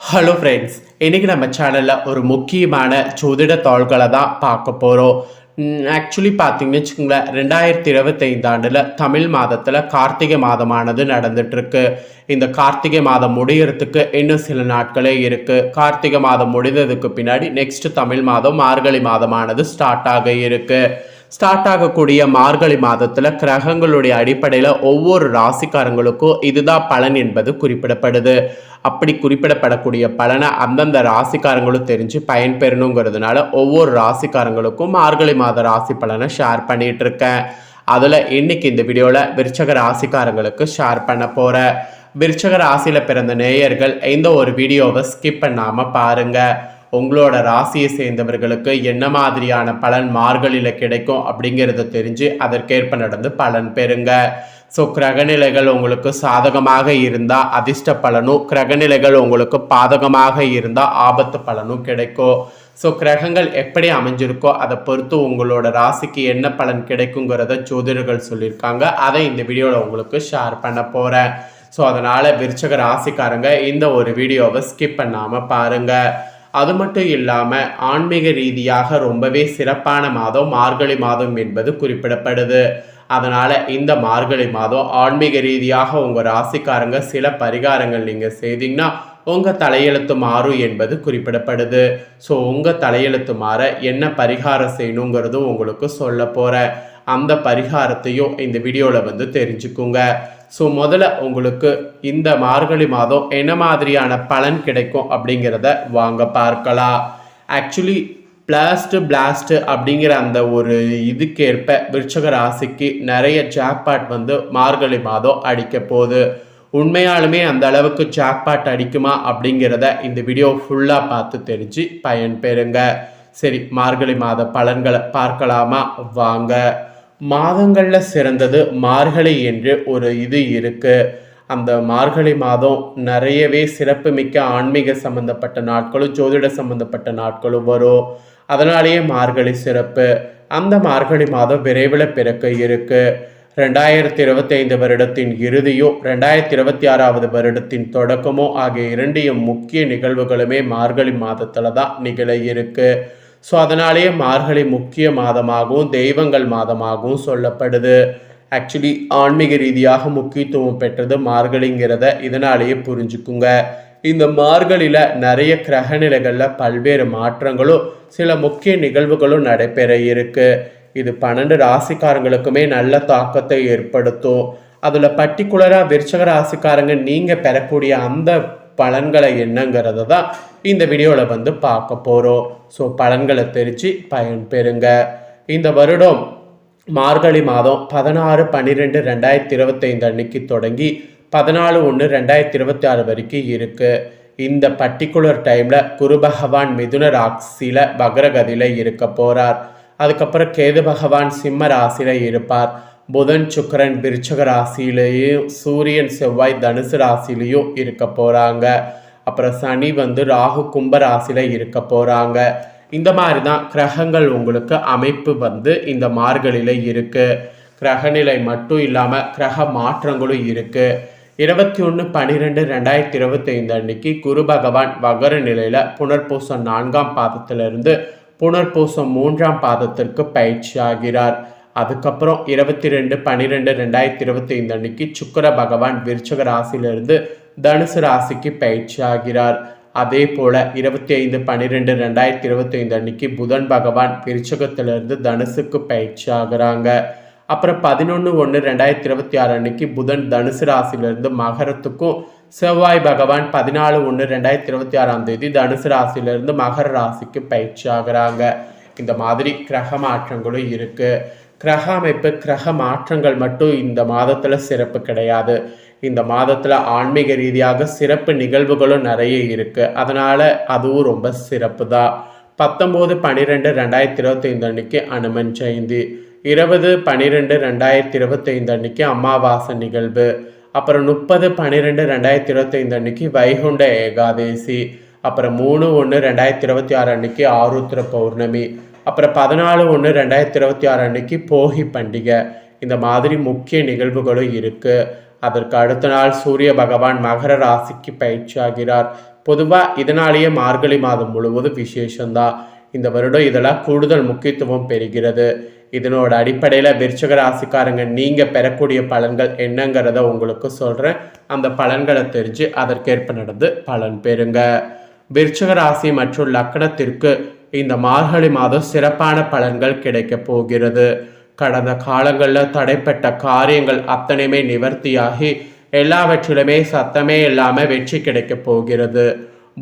Hello friends இன்றைக்கி நம்ம சேனலில் ஒரு முக்கியமான ஜோதிட தாள்களை தான் பார்க்க போகிறோம் ஆக்சுவலி பார்த்தீங்கன்னு வச்சுக்கோங்களேன் ரெண்டாயிரத்தி இருபத்தைந்து ஆண்டில் தமிழ் மாதத்தில் கார்த்திகை மாதமானது நடந்துட்டுருக்கு. இந்த கார்த்திகை மாதம் முடியறதுக்கு இன்னும் சில நாட்களே இருக்குது கார்த்திகை மாதம் முடிந்ததுக்கு பின்னாடி நெக்ஸ்ட் தமிழ் மாதம் மார்கழி மாதமானது ஸ்டார்ட் ஆக இருக்குது ஸ்டார்ட் ஆகக்கூடிய மார்கழி மாதத்தில் கிரகங்களுடைய அடிப்படையில் ஒவ்வொரு ராசிக்காரங்களுக்கும் இதுதான் பலன் என்பது குறிப்பிடப்படுது. அப்படி குறிப்பிடப்படக்கூடிய பலனை அந்தந்த ராசிக்காரங்களும் தெரிஞ்சு பயன்பெறணுங்கிறதுனால ஒவ்வொரு ராசிக்காரங்களுக்கும் மார்கழி மாத ராசி பலனை ஷேர் பண்ணிட்டு இருக்கேன் அதில் இன்னைக்கு இந்த வீடியோவில் விருச்சக ராசிக்காரங்களுக்கு ஷேர் பண்ண போகிறேன் விருச்சக ராசியில் பிறந்த நேயர்கள் இந்த ஒரு வீடியோவை ஸ்கிப் பண்ணாமல் பாருங்கள் உங்களோட ராசியை சேர்ந்தவர்களுக்கு என்ன மாதிரியான பலன் மார்கழியில் கிடைக்கும் அப்படிங்கிறத தெரிஞ்சு அதற்கேற்ப நடந்து பலன் பெறுங்க. ஸோ கிரகநிலைகள் உங்களுக்கு சாதகமாக இருந்தால் அதிர்ஷ்ட பலனும் கிரகநிலைகள் உங்களுக்கு பாதகமாக இருந்தால் ஆபத்து பலனும் கிடைக்கும் ஸோ கிரகங்கள் எப்படி அமைஞ்சிருக்கோ அதை பொறுத்து உங்களோட ராசிக்கு என்ன பலன் கிடைக்குங்கிறத ஜோதிடர்கள் சொல்லியிருக்காங்க. அதை இந்த வீடியோவில் உங்களுக்கு ஷேர் பண்ண போகிறேன் ஸோ அதனால் விருச்சக ராசிக்காரங்க இந்த ஒரு வீடியோவை ஸ்கிப் பண்ணாமல் பாருங்கள் அது மட்டும் இல்லாமல் ஆன்மீக ரீதியாக ரொம்பவே சிறப்பான மாதம் மார்கழி மாதம் என்பது குறிப்பிடப்படுது. அதனால் இந்த மார்கழி மாதம் ஆன்மீக ரீதியாக உங்கள் ராசிக்காரங்க சில பரிகாரங்கள் நீங்கள் செய்தீங்கன்னா உங்கள் தலையெழுத்து மாறும் என்பது குறிப்பிடப்படுது. ஸோ உங்கள் தலையெழுத்து மாற என்ன பரிகாரம் செய்யணுங்கிறதும் உங்களுக்கு சொல்ல போகிறேன் அந்த பரிகாரத்தையும் இந்த வீடியோவில் வந்து தெரிஞ்சுக்குங்க. ஸோ முதல்ல உங்களுக்கு இந்த மார்கழி மாதம் என்ன மாதிரியான பலன் கிடைக்கும் அப்படிங்கிறத வாங்க பார்க்கலாம். ஆக்சுவலி பிளாஸ்டு பிளாஸ்ட்டு அப்படிங்கிற அந்த ஒரு இதுக்கேற்ப விருச்சக ராசிக்கு நிறைய ஜாக்பாட் வந்து மார்கழி மாதம் அடிக்க போகுது. உண்மையாலுமே அந்த அளவுக்கு ஜாக்பாட் அடிக்குமா அப்படிங்கிறத இந்த வீடியோ ஃபுல்லாக பார்த்து தெரிஞ்சு பயன் பெறுங்க சரி மார்கழி மாத பலன்களை பார்க்கலாமா? வாங்க. மாதங்களில் சிறந்தது மார்கழி என்று ஒரு இது இருக்குது அந்த மார்கழி மாதம் நிறையவே சிறப்புமிக்க ஆன்மீக சம்பந்தப்பட்ட நாட்களும் ஜோதிட சம்பந்தப்பட்ட நாட்களும் வரும். அதனாலேயே மார்கழி சிறப்பு. அந்த மார்கழி மாதம் விரைவில் பிறக்க இருக்கு. ரெண்டாயிரத்தி இருபத்தைந்து வருடத்தின் இறுதியோ ரெண்டாயிரத்தி இருபத்தி ஆறாவது வருடத்தின் தொடக்கமோ ஆகிய இரண்டையும் முக்கிய நிகழ்வுகளுமே மார்கழி மாதத்தில் தான் நிகழ இருக்குது ஸோ அதனாலேயே மார்கழி முக்கிய மாதமாகவும் தெய்வங்கள் மாதமாகவும் சொல்லப்படுது. ஆக்சுவலி ஆன்மீக ரீதியாக முக்கியத்துவம் பெற்றது மார்கழிங்கிறத இதனாலேயே புரிஞ்சுக்குங்க. இந்த மார்கழியில் நிறைய கிரகநிலைகளில் பல்வேறு மாற்றங்களும் சில முக்கிய நிகழ்வுகளும் நடைபெற இருக்கு. இது பன்னெண்டு ராசிக்காரங்களுக்குமே நல்ல தாக்கத்தை ஏற்படுத்தும். அதில் பர்டிகுலராக விருச்சக ராசிக்காரங்க நீங்கள் பெறக்கூடிய அந்த பலன்களை என்னங்கிறத தான் இந்த வீடியோவில் வந்து பார்க்க போகிறோம் ஸோ பலன்களை தெரிஞ்சு பயன் பெறுங்க. இந்த வருடம் மார்கழி மாதம் பதினாறு பன்னிரெண்டு ரெண்டாயிரத்தி இருபத்தைந்து அன்னைக்கு தொடங்கி பதினாலு ஒன்று ரெண்டாயிரத்தி இருபத்தி ஆறு வரைக்கும் இருக்குது இந்த பர்டிகுலர் டைமில் குரு பகவான் மிதுன ராசியில் பக்ரகதியில் இருக்க போகிறார் அதுக்கப்புறம் கேது பகவான் சிம்ம ராசியில் இருப்பார். புதன் சுக்கரன் விருச்சக ராசியிலையும் சூரியன் செவ்வாய் தனுசு ராசிலையும் இருக்க போகிறாங்க அப்புறம் சனி வந்து ராகு கும்ப ராசியில் இருக்க போகிறாங்க இந்த மாதிரி தான் கிரகங்கள் உங்களுக்கு அமைப்பு வந்து இந்த மார்கழியில் இருக்குது கிரகநிலை மட்டும் இல்லாமல் கிரக மாற்றங்களும் இருக்குது இருபத்தி ஒன்று பன்னிரெண்டு ரெண்டாயிரத்தி இருபத்தைந்து அன்னைக்கு குரு பகவான் வகர நிலையில் புனர்பூசம் நான்காம் பாதத்திலிருந்து புனர்பூசம் மூன்றாம் பாதத்திற்கு பயிற்சி ஆகிறார். அதுக்கப்புறம் இருபத்தி ரெண்டு பன்னிரெண்டு ரெண்டாயிரத்தி இருபத்தி ஐந்து அன்னைக்கு சுக்கர பகவான் விருச்சக ராசியிலிருந்து தனுசு ராசிக்கு பயிற்சி ஆகிறார். அதே போல இருபத்தி ஐந்து பன்னிரெண்டு ரெண்டாயிரத்தி இருபத்தி ஐந்து அன்னைக்கு புதன் பகவான் விருச்சகத்திலிருந்து தனுசுக்கு பயிற்சி ஆகுறாங்க. அப்புறம் பதினொன்று ஒன்று ரெண்டாயிரத்தி இருபத்தி ஆறு அன்னைக்கு புதன் தனுசு ராசியிலிருந்து மகரத்துக்கும் செவ்வாய் பகவான் பதினாலு ஒன்று ரெண்டாயிரத்தி இருபத்தி ஆறாம் தேதி தனுசு ராசியிலிருந்து மகர ராசிக்கு பயிற்சி ஆகுறாங்க. இந்த மாதிரி கிரக மாற்றங்களும் இருக்குது கிரக அமைப்பு கிரக மாற்றங்கள் மட்டும் இந்த மாதத்தில் சிறப்பு கிடையாது. இந்த மாதத்தில் ஆன்மீக ரீதியாக சிறப்பு நிகழ்வுகளும் நிறைய இருக்குது அதனால் அதுவும் ரொம்ப சிறப்பு தான் பத்தொம்போது பன்னிரெண்டு ரெண்டாயிரத்தி இருபத்தைந்து அன்னைக்கு அனுமன் ஜெயந்தி. இருபது பன்னிரெண்டு ரெண்டாயிரத்தி இருபத்தைந்து அன்னைக்கு அமாவாசை நிகழ்வு. அப்புறம் முப்பது பன்னிரெண்டு ரெண்டாயிரத்தி இருபத்தைந்து அன்னைக்கு வைகுண்ட ஏகாதேசி. அப்புறம் மூணு ஒன்று ரெண்டாயிரத்தி இருபத்தி ஆறு அன்னைக்கு ஆருத்ர பௌர்ணமி. அப்புறம் பதினாலு ஒன்று ரெண்டாயிரத்தி இருபத்தி ஆறு அன்னைக்கு போகி பண்டிகை. இந்த மாதிரி முக்கிய நிகழ்வுகளும் இருக்குது அதற்கு அடுத்த நாள் சூரிய பகவான் மகர ராசிக்கு பயிற்சியாகிறார். பொதுவாக இதனாலேயே மார்கழி மாதம் முழுவதும் விசேஷம்தான். இந்த வருடம் இதெல்லாம் கூடுதல் முக்கியத்துவம் பெறுகிறது. இதனோட அடிப்படையில் விருச்சக ராசிக்காரங்க நீங்கள் பெறக்கூடிய பலன்கள் என்னங்கிறத உங்களுக்கு சொல்கிறேன் அந்த பலன்களை தெரிஞ்சு அதற்கேற்ப நடந்து பலன் பெறுங்க. விருச்சக ராசி மற்றும் லக்கணத்திற்கு இந்த மார்கழி மாதம் சிறப்பான பலன்கள் கிடைக்க போகிறது. கடந்த காலங்களில் தடைப்பட்ட காரியங்கள் அத்தனையுமே நிவர்த்தியாகி எல்லாவற்றிலுமே சத்தமே இல்லாமல் வெற்றி கிடைக்க போகிறது.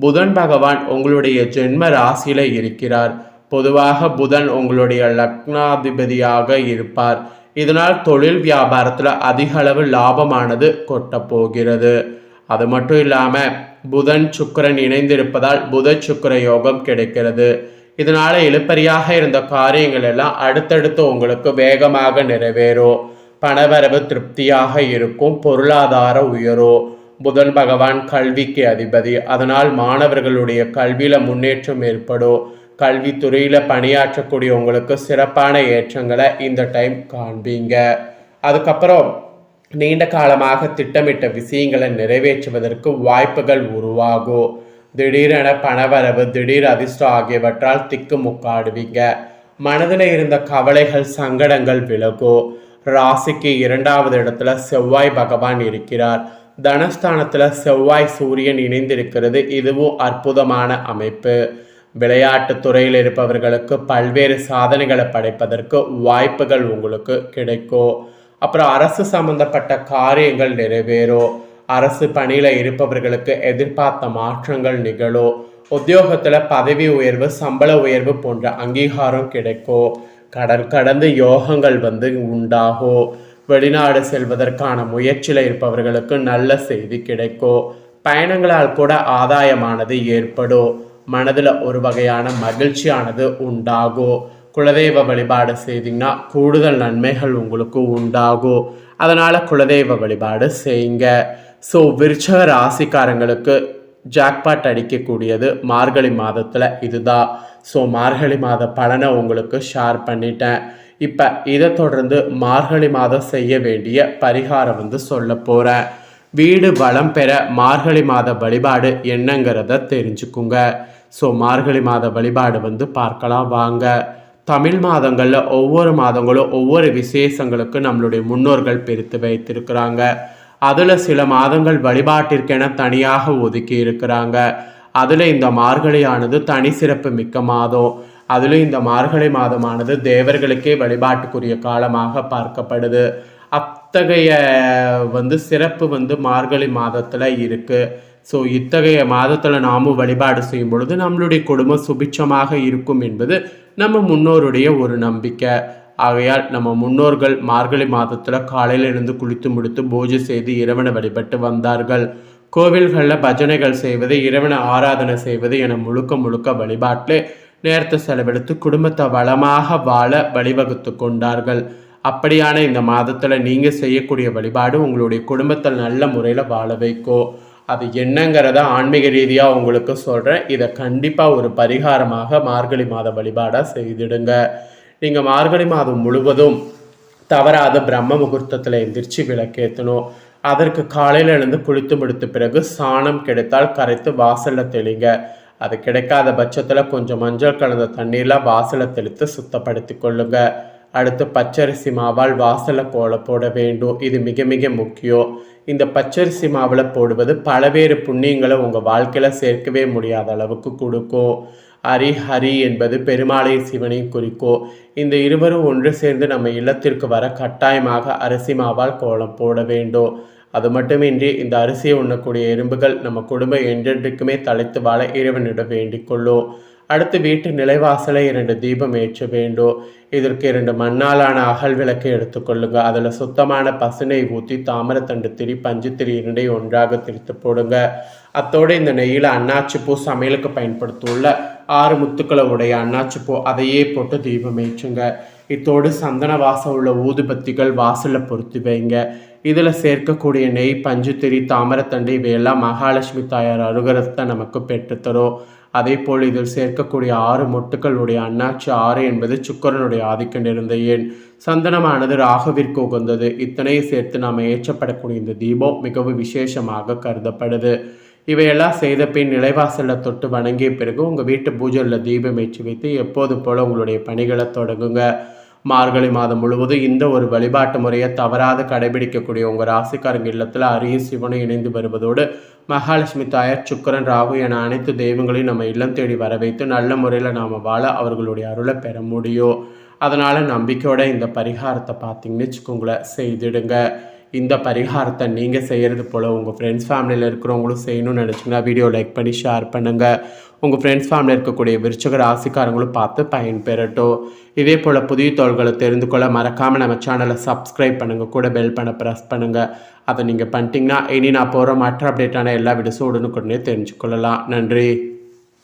புதன் பகவான் உங்களுடைய ஜென்ம ராசியில் இருக்கிறார். பொதுவாக புதன் உங்களுடைய லக்னாதிபதியாக இருப்பார். இதனால் தொழில் வியாபாரத்தில் அதிக அளவு லாபமானது கொட்ட போகிறது அது மட்டும் இல்லாமல் புதன் சுக்கரன் இணைந்திருப்பதால் புத சுக்கர யோகம் கிடைக்கிறது. இதனால் இழுப்பறியாக இருந்த காரியங்கள் எல்லாம் அடுத்தடுத்து உங்களுக்கு வேகமாக நிறைவேறும். பணவரவு திருப்தியாக இருக்கும். பொருளாதார உயரும். புதன் பகவான் கல்விக்கு அதிபதி. அதனால் மாணவர்களுடைய கல்வியில் முன்னேற்றம் ஏற்படும். கல்வித்துறையில் பணியாற்றக்கூடியவங்களுக்கு சிறப்பான ஏற்றங்களை இந்த டைம் காண்பீங்க. அதுக்கப்புறம் நீண்ட காலமாக திட்டமிட்ட விஷயங்களை நிறைவேற்றுவதற்கு வாய்ப்புகள் உருவாகும். திடீரென பணவரவு திடீர் அதிர்ஷ்டம் ஆகியவற்றால் திக்கு முக்காடுவீங்க. மனதில் இருந்த கவலைகள் சங்கடங்கள் விலகும். ராசிக்கு இரண்டாவது இடத்துல செவ்வாய் பகவான் இருக்கிறார். தனஸ்தானத்தில் செவ்வாய் சூரியன் இணைந்திருக்கிறது. இதுவும் அற்புதமான அமைப்பு. விளையாட்டு துறையில் இருப்பவர்களுக்கு பல்வேறு சாதனைகளை படைப்பதற்கு வாய்ப்புகள் உங்களுக்கு கிடைக்கும். அப்புறம் அரசு சம்பந்தப்பட்ட காரியங்கள் நிறைவேறும். அரசு பணியில் இருப்பவர்களுக்கு எதிர்பார்த்த மாற்றங்கள் நிகழும். உத்தியோகத்தில் பதவி உயர்வு சம்பள உயர்வு போன்ற அங்கீகாரம் கிடைக்கும். கடன் கடந்து யோகங்கள் வந்து உண்டாகும். வெளிநாடு செல்வதற்கான முயற்சியில் இருப்பவர்களுக்கு நல்ல செய்தி கிடைக்கும். பயணங்களால் கூட ஆதாயமானது ஏற்படும். மனதில் ஒரு வகையான மகிழ்ச்சியானது உண்டாகும் குலதெய்வ வழிபாடு செய்தீங்கன்னா கூடுதல் நன்மைகள் உங்களுக்கு உண்டாகும் அதனால் குலதெய்வ வழிபாடு செய்யுங்க ஸோ விருச்சக ராசிக்காரங்களுக்கு ஜாக்பாட் அடிக்கக்கூடியது மார்கழி மாதத்தில் இதுதான். ஸோ மார்கழி மாத பலனை உங்களுக்கு ஷேர் பண்ணிட்டேன். இப்போ இதை தொடர்ந்து மார்கழி மாதம் செய்ய வேண்டிய பரிகாரம் வந்து சொல்ல போகிறேன் வீடு வளம் பெற மார்கழி மாத வழிபாடு என்னங்கிறத தெரிஞ்சுக்குங்க. ஸோ மார்கழி மாத வழிபாடு வந்து பார்க்கலாம். வாங்க. தமிழ் மாதங்களில் ஒவ்வொரு மாதங்களும் ஒவ்வொரு விசேஷங்களுக்கு நம்மளுடைய முன்னோர்கள் பிரித்து வைத்திருக்கிறாங்க. அதில் சில மாதங்கள் வழிபாட்டிற்கென தனியாக ஒதுக்கி இருக்கிறாங்க. அதில் இந்த மார்கழியானது தனி சிறப்பு மிக்க மாதம். அதிலும் இந்த மார்கழி மாதமானது தேவர்களுக்கே வழிபாட்டுக்குரிய காலமாக பார்க்கப்படுது. அத்தகைய வந்து சிறப்பு வந்து மார்கழி மாதத்தில் இருக்குது ஸோ இத்தகைய மாதத்தில் நாமும் வழிபாடு செய்யும் பொழுது நம்மளுடைய குடும்பம் சுபிட்சமாக இருக்கும் என்பது நம்ம முன்னோருடைய ஒரு நம்பிக்கை. ஆகையால் நம்ம முன்னோர்கள் மார்கழி மாதத்தில் காலையில் இருந்து குளித்து முடித்து பூஜை செய்து இறைவனை வழிபட்டு வந்தார்கள். கோவில்களில் பஜனைகள் செய்வது இறைவனை ஆராதனை செய்வது என முழுக்க முழுக்க வழிபாட்டில் நேரத்தை செலவெடுத்து குடும்பத்தை வளமாக வாழ வழிவகுத்து கொண்டார்கள். அப்படியான இந்த மாதத்தில் நீங்கள் செய்யக்கூடிய வழிபாடு உங்களுடைய குடும்பத்தில் நல்ல முறையில் வாழ வைக்கும். அது என்னங்கிறத ஆன்மீக ரீதியாக உங்களுக்கு சொல்கிறேன் இதை கண்டிப்பாக ஒரு பரிகாரமாக மார்கழி மாத வழிபாடாக செய்திடுங்க. நீங்கள் மார்கழி மாதம் முழுவதும் தவறாத பிரம்ம முகூர்த்தத்தில் எந்திரிச்சு விளக்கேற்றணும் அதற்கு காலையில் எழுந்து குளித்து முடித்த பிறகு சாணம் கிடைத்தால் கரைத்து வாசலில் தெளிங்க. அது கிடைக்காத பட்சத்தில் கொஞ்சம் மஞ்சள் கலந்த தண்ணீரில் வாசலை தெளித்து சுத்தப்படுத்தி கொள்ளுங்கள் அடுத்து பச்சரிசி மாவால் வாசலை போல போட வேண்டும். இது மிக மிக முக்கியம். இந்த பச்சரிசி மாவில் போடுவது பலவேறு புண்ணியங்களை உங்கள் வாழ்க்கையில் சேர்க்கவே முடியாத அளவுக்கு கொடுக்கும். ஹரி ஹரி என்பது பெருமாளை சிவனையும் குறிக்கும். இந்த இருவரும் ஒன்று சேர்ந்து நம்ம இல்லத்திற்கு வர கட்டாயமாக அரிசி மாவால் கோலம் போட வேண்டும். அது மட்டுமின்றி இந்த அரிசியை உண்ணக்கூடிய எறும்புகள் நம்ம குடும்பம் என்றென்றைக்குமே தலைத்து வாழ இறைவனிட வேண்டிக் கொள்ளும். அடுத்து வீட்டு நிலைவாசலை இரண்டு தீபம் ஏற்ற வேண்டும். இதற்கு இரண்டு மண்ணாலான அகல் விளக்கை எடுத்துக்கொள்ளுங்க அதில் சுத்தமான பசுனை ஊற்றி தாமரத்தண்டு திரி பஞ்சு திரி இரண்டையும் ஒன்றாக திரித்து போடுங்க. அத்தோடு இந்த நெய்யில் அன்னாச்சிப்பூ சமையலுக்கு பயன்படுத்தியுள்ள ஆறு முத்துக்களை உடைய அன்னாச்சிப்பூ அதையே போட்டு தீபம் ஏற்றுங்க. இத்தோடு சந்தன வாசம் உள்ள ஊதுபத்திகள் வாசலில் பொருத்தி வைங்க. இதில் சேர்க்கக்கூடிய நெய் பஞ்சுத்திரி தாமரத்தண்டு இவையெல்லாம் மகாலட்சுமி தாயார் அருகரத்தை நமக்கு பெற்றுத்தரும் அதே போல் இதில் சேர்க்கக்கூடிய ஆறு மொட்டுக்களுடைய அண்ணாச்சி ஆறு என்பது சுக்கரனுடைய ஆதிக்கம் இருந்த ஏன் சந்தனமானது ராகவிற்கு உகந்தது. இத்தனையை சேர்த்து நாம் ஏற்றப்படக்கூடிய இந்த தீபம் மிகவும் விசேஷமாக கருதப்படுது. இவையெல்லாம் செய்த பின் நிலைவாசலில் தொட்டு வணங்கிய பிறகு உங்கள் வீட்டு பூஜையில் தீபம் ஏற்றி வைத்து எப்போது போல் உங்களுடைய பணிகளை தொடங்குங்க. மார்கழி மாதம் முழுவதும் இந்த ஒரு வழிபாட்டு முறையை தவறாது கடைபிடிக்கக்கூடிய உங்கள் ராசிக்காரங்க இல்லத்தில் அரிய சிவனை இணைந்து வருவதோடு மகாலட்சுமி தாயார் சுக்கரன் ராகு என அனைத்து தெய்வங்களையும் நம்ம இல்லம் தேடி வர வைத்து நல்ல முறையில் நாம் வாழ அவர்களுடைய அருளை பெற முடியும். அதனால் நம்பிக்கையோட இந்த பரிகாரத்தை பார்த்தீங்கன்னு வச்சுக்கோங்களேன் செய்திடுங்க. இந்த பரிகாரத்தை நீங்கள் செய்கிறது போல் உங்கள் ஃப்ரெண்ட்ஸ் ஃபேமிலியில் இருக்கிறவங்களும் செய்யணும்னு நினச்சிங்கன்னா வீடியோ லைக் பண்ணி ஷேர் பண்ணுங்கள் உங்கள் ஃப்ரெண்ட்ஸ் ஃபேமிலியில் இருக்கக்கூடிய விருச்சக ராசிக்காரங்களும் பார்த்து பயன்பெறட்டும். இதே போல் புதிய தோள்களை தெரிந்து கொள்ள மறக்காமல் நம்ம சேனலை சப்ஸ்கிரைப் பண்ணுங்கள் கூட பெல் பண்ண ப்ரெஸ் பண்ணுங்கள் அதை நீங்கள் பண்ணிட்டீங்கன்னா இனி நான் போகிற மற்ற அப்டேட்டான எல்லா வீடியோஸும் உடனுக்குடனே தெரிஞ்சுக்கொள்ளலாம் நன்றி.